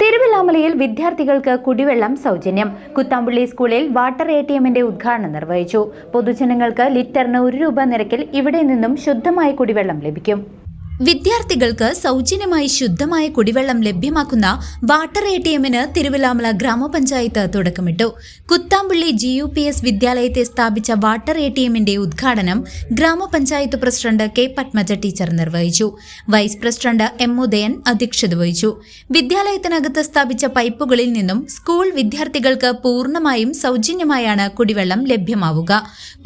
തിരുവല്ലാമലയിൽ വിദ്യാർത്ഥികൾക്ക് കുടിവെള്ളം സൗജന്യം. കുത്താമ്പുള്ളി സ്കൂളിൽ വാട്ടർ എ ടി എമ്മിന്റെ ഉദ്ഘാടനം നിർവഹിച്ചു. പൊതുജനങ്ങൾക്ക് ലിറ്ററിന് ഒരു രൂപ നിരക്കിൽ ഇവിടെ നിന്നും ശുദ്ധമായ കുടിവെള്ളം ലഭിക്കും. വിദ്യാർത്ഥികൾക്ക് സൗജന്യമായി ശുദ്ധമായ കുടിവെള്ളം ലഭ്യമാക്കുന്ന വാട്ടർ എ ടി എമ്മിന് തിരുവിലാമല ഗ്രാമപഞ്ചായത്ത് തുടക്കമിട്ടു. Kuthampully G U P S വിദ്യാലയത്തെ സ്ഥാപിച്ച വാട്ടർ എ ടി എമ്മിന്റെ ഉദ്ഘാടനം ഗ്രാമപഞ്ചായത്ത് പ്രസിഡന്റ് കെ പത്മജ ടീച്ചർ നിർവഹിച്ചു. വൈസ് പ്രസിഡന്റ് എം ഉദയൻ അധ്യക്ഷത വഹിച്ചു. വിദ്യാലയത്തിനകത്ത് സ്ഥാപിച്ച പൈപ്പുകളിൽ നിന്നും സ്കൂൾ വിദ്യാർത്ഥികൾക്ക് പൂർണമായും സൗജന്യമായാണ് കുടിവെള്ളം ലഭ്യമാവുക.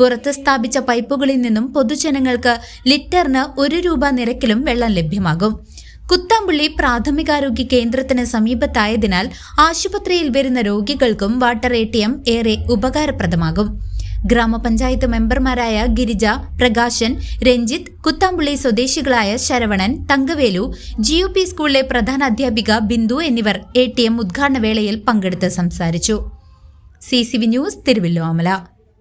പുറത്ത് സ്ഥാപിച്ച പൈപ്പുകളിൽ നിന്നും പൊതുജനങ്ങൾക്ക് ലിറ്ററിന് ഒരു രൂപ നിരക്കിലും വെള്ളം ലഭ്യമാകും. കുത്താമ്പുള്ളി പ്രാഥമികാരോഗ്യ കേന്ദ്രത്തിന് സമീപത്തായതിനാൽ ആശുപത്രിയിൽ വരുന്ന രോഗികൾക്കും വാട്ടർ എ ഏറെ ഉപകാരപ്രദമാകും. ഗ്രാമപഞ്ചായത്ത് മെമ്പർമാരായ ഗിരിജ പ്രകാശൻ രഞ്ജിത്ത് കുത്താമ്പുള്ളി സ്വദേശികളായ Saravanan Thankavelu G U P സ്കൂളിലെ പ്രധാന അധ്യാപിക ബിന്ദു എന്നിവർ എ ടി എം ഉദ്ഘാടന വേളയിൽ പങ്കെടുത്ത് സംസാരിച്ചു. C C V news Thiruvillwamala